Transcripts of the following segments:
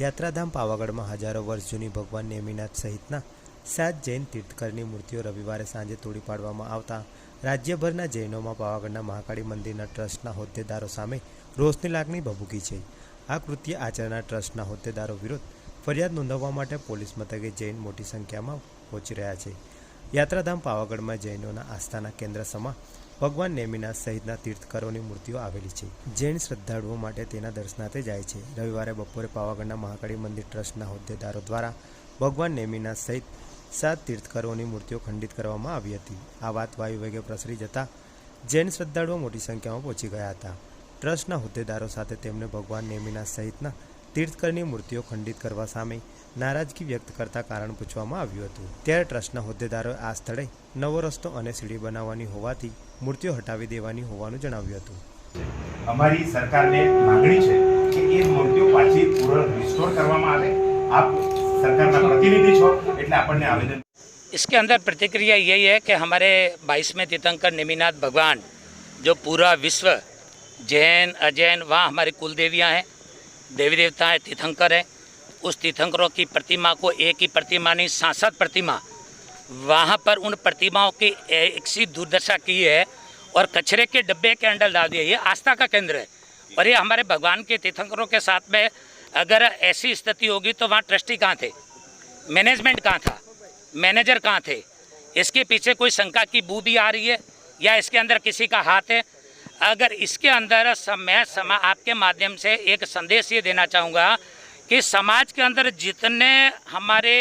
યાત્રાધામ પાવાગઢમાં હજારો વર્ષ જૂની ભગવાન નેમિનાથ સહિતના સાત જૈન તીર્થકરની મૂર્તિઓ રવિવારે સાંજે તોડી પાડવામાં આવતા. રાજ્યભરના જૈનોમાં પાવાગઢના મહાકાળી મંદિરના ટ્રસ્ટના હોદ્દેદારો સામે રોષની લાગણી ભભૂકી છે. આ કૃત્ય આચરનાર ટ્રસ્ટના હોદ્દેદારો વિરુદ્ધ ફરિયાદ નોંધાવવા માટે પોલીસ મથકે જૈન મોટી સંખ્યામાં પહોંચી રહ્યા છે. યાત્રાધામ પાવાગઢમાં જૈનોના આસ્થાના કેન્દ્ર સમા ભગવાન નેમિનાથ સહિતના તીર્થકરોની મૂર્તિઓ આવેલી છે જૈન શ્રદ્ધાળુઓ માટે તેના દર્શનાર્થે જાય છે. રવિવારે બપોરે પાવાગઢના મહાકાળી મંદિર ટ્રસ્ટના હોદ્દેદારો દ્વારા ભગવાન નેમિનાથ સહિત સાત તીર્થકરોની મૂર્તિઓ ખંડિત કરવામાં આવી હતી. આ વાત વાયુ વેગે પ્રસરી જતા જૈન શ્રદ્ધાળુઓ મોટી સંખ્યામાં પહોંચી ગયા હતા. ટ્રસ્ટના હોદ્દેદારો સાથે તેમને ભગવાન નેમિનાથ સહિતના તીર્થકરની મૂર્તિઓ ખંડિત કરવા સામે નારાજગી વ્યક્ત કરતા કારણ પૂછવામાં આવ્યું હતું. ત્યારે ટ્રસ્ટના હોદ્દેદારોએ આ સ્થળે નવો રસ્તો અને સીડી બનાવવાની હોવાથી મૂર્તિઓ હટાવી દેવાની હોવાનું જણાવ્યું હતું અમારી સરકારને માંગણી છે કે એ મૂર્તિઓ પાછી પૂર્ણ રિસ્ટોર કરવામાં આવે આપ સરકારના પ્રતિનિધિ છો એટલે આપણને આવેદન इसके अंदर प्रतिक्रिया यही है कि हमारे बाईसवें तीर्थंकर निमिनाथ भगवान जो पूरा विश्व जैन अजैन वहाँ हमारी कुल देवियाँ हैं देवी देवता हैं तीर्थंकर हैं उस तीर्थंकरों की प्रतिमा को एक ही प्रतिमा नहीं सांसद प्रतिमा वहाँ पर उन प्रतिमाओं की एक सी दुर्दशा की है और कचरे के डब्बे के अंदर डाल दिया। ये आस्था का केंद्र है। और ये हमारे भगवान के तीर्थंकरों के साथ में अगर ऐसी स्थिति होगी तो वहाँ ट्रस्टी कहाँ थे? मैनेजमेंट कहाँ था? मैनेजर कहाँ थे? इसके पीछे कोई शंका की बू भी आ रही है या इसके अंदर किसी का हाथ है? अगर इसके अंदर मैं समा, आपके माध्यम से एक संदेश ये देना चाहूँगा कि समाज के अंदर जितने हमारे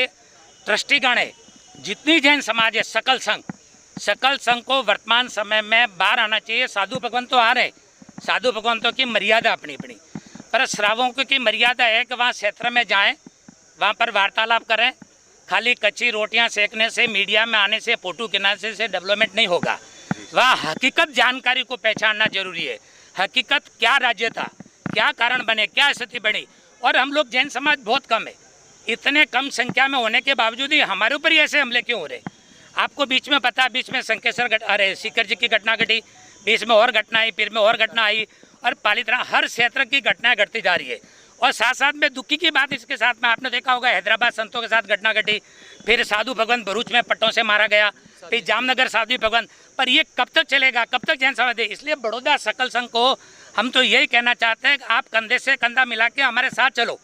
ट्रस्टीगण है जितनी जैन समाज है, सकल संघ। सकल संघ को वर्तमान समय में बाहर आना चाहिए। साधु भगवान तो आ रहे। साधु भगवंतों की मर्यादा अपनी अपनी। पर श्रावकों की मर्यादा है कि वहाँ क्षेत्र में जाएँ, वहाँ पर वार्तालाप करें। खाली कच्ची रोटियाँ सेकने से, मीडिया में आने से, फ़ोटो खिंचाने से डेवलपमेंट नहीं होगा। वहाँ हकीकत जानकारी को पहचानना ज़रूरी है। हकीकत क्या राज्य था, क्या कारण बने, क्या स्थिति बनी? और हम लोग जैन समाज बहुत कम है। इतने कम संख्या में होने के बावजूद ही हमारे ऊपर ही ऐसे हमले क्यों हो रहे? आपको बीच में पता, बीच में संकेश्वर घट, अरे सीकर जी की घटना घटी, बीच में और घटना आई, फिर में और घटना आई, और पालितना हर क्षेत्र की घटनाएँ घटती जा रही है। और साथ साथ में दुखी की बात इसके साथ में आपने देखा होगा, हैदराबाद संतों के साथ घटना घटी, फिर साधु भगवान भरूच में पट्टों से मारा गया, फिर जामनगर साधु भगवान पर ये कब तक चलेगा, कब तक जैन समाज इसलिए बड़ौदा सकल संघ को हम तो यही कहना चाहते हैं कि आप कंधे से कंधा मिला के हमारे साथ चलो।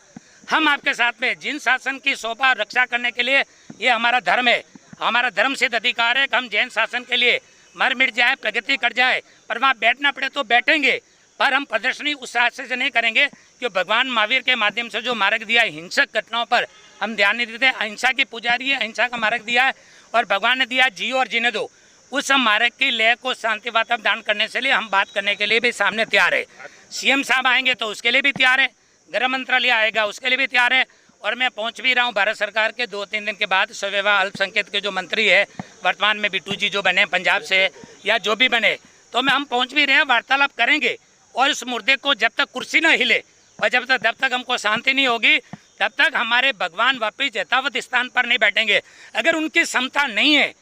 हम आपके साथ में जिन शासन की शोभा रक्षा करने के लिए ये हमारा धर्म है, हमारा धर्म सिद्ध अधिकार है कि हम जैन शासन के लिए मर मिट जाए, प्रगति कर जाए, पर वहाँ बैठना पड़े तो बैठेंगे, पर हम प्रदर्शनी उस रास्ते से नहीं करेंगे कि भगवान महावीर के माध्यम से जो मार्ग दिया है, हिंसक घटनाओं पर हम ध्यान नहीं देते, अहिंसा की पुजारी है, अहिंसा का मार्ग दिया है, और भगवान ने दिया जियो और जीने दो। उस मार्ग की लय को शांति वातावरण दान करने से लिए हम बात करने के लिए भी सामने तैयार है। सीएम साहब आएँगे तो उसके लिए भी तैयार है। गृह मंत्रालय आएगा, उसके लिए भी तैयार है। और मैं पहुँच भी रहा हूँ भारत सरकार के दो तीन दिन के बाद स्वविवाह अल्पसंख्यक के जो मंत्री है, वर्तमान में बिट्टू जी जो बने पंजाब से या जो भी बने तो मैं हम पहुँच भी रहे हैं, वार्तालाप करेंगे। और इस मुर्दे को जब तक कुर्सी न हिले, और जब तक जब तक हमको शांति नहीं होगी, तब तक हमारे भगवान वापिस यथावत स्थान पर नहीं बैठेंगे। अगर उनकी क्षमता नहीं है,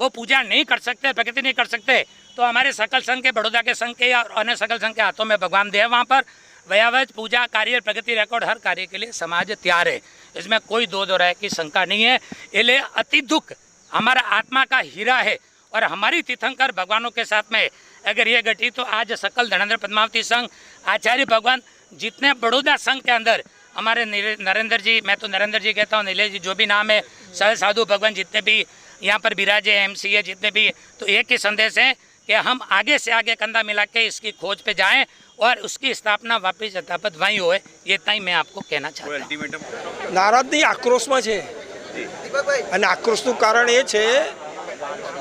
वो पूजा नहीं कर सकते, प्रगति नहीं कर सकते तो हमारे सकल संघ के, बड़ौदा के संघ के या अन्य सकल संघ के हाथों में भगवान दे वहाँ पर। वयावज पूजा कार्य प्रगति रिकॉर्ड हर कार्य के लिए समाज तैयार है। इसमें कोई दो दो राय की शंका नहीं है। इसलिए अति दुख हमारा आत्मा का हीरा है और हमारी तीर्थंकर भगवानों के साथ में अगर ये घटी तो आज सकल धनेन्द्र पद्मावती संघ, आचार्य भगवान जितने बड़ौदा संघ के अंदर, हमारे नरेंद्र जी, मैं तो नरेंद्र जी कहता हूँ, नीलेश जी जो भी नाम है सारे साधु भगवान जितने भी यहाँ पर विराजे एम सी जितने भी तो एक ही संदेश है कि हम आगे से आगे कंधा मिला के इसकी खोज पे जाएं और उसकी स्थापना वापिस यथापत वहीं होए ये इतना ही मैं आपको कहना चाहता हूँ નારાજની આક્રોશમાં છે અને આક્રોશનું કારણ એ છે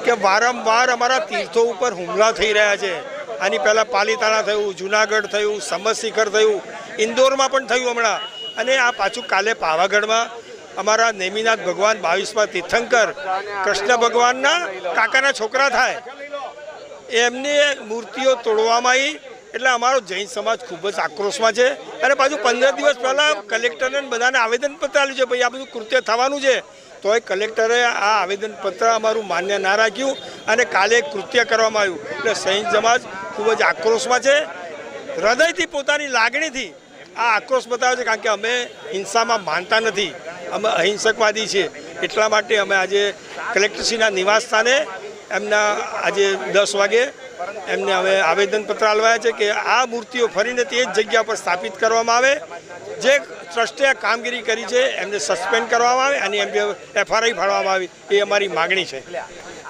કે વારંવાર અમારા તીર્થો ઉપર હુમલા થઈ રહ્યા છે આની પહેલાં પાલીતાણા થયું જુનાગઢ થયું સમરશિખર થયું ઇન્દોરમાં પણ થયું હમણાં અને આ પાછું કાલે પાવાગઢમાં અમારા નેમિનાથ ભગવાન બાવીસમાં તીર્થંકર કૃષ્ણ ભગવાનના કાકાના છોકરા થાય એમની મૂર્તિઓ તોડવામાં આવી. એટલે અમારો જૈન સમાજ ખૂબ જ આક્રોશમાં છે. અને પાછું પંદર દિવસ પહેલાં કલેક્ટરને બધાને આવેદનપત્ર આપ્યું છે, ભાઈ આ બધું કૃત્ય થવાનું છે. તોય કલેક્ટરે આ આવેદનપત્ર અમારું માન્ય ના રાખ્યું અને કાલે કૃત્ય કરવામાં આવ્યું. એટલે સૈન સમાજ ખૂબ જ આક્રોશમાં છે. હૃદયથી પોતાની લાગણીથી આ આક્રોશ બતાવે છે કારણ કે અમે હિંસામાં માનતા નથી. અમે અહિંસકવાદી છીએ. એટલા માટે અમે આજે કલેક્ટરશ્રીના નિવાસ સ્થાને એમના આજે દસ વાગે એમને હવે આવેદનપત્ર આલવાયા છે કે આ મૂર્તિઓ ફરીને તે જ જગ્યા પર સ્થાપિત કરવામાં આવે. જે ટ્રસ્ટે કામગીરી કરી છે, એમને સસ્પેન્ડ કરવામાં આવે અને એમ એફઆરઆઈ ફાળવામાં આવી. એ અમારી માગણી છે.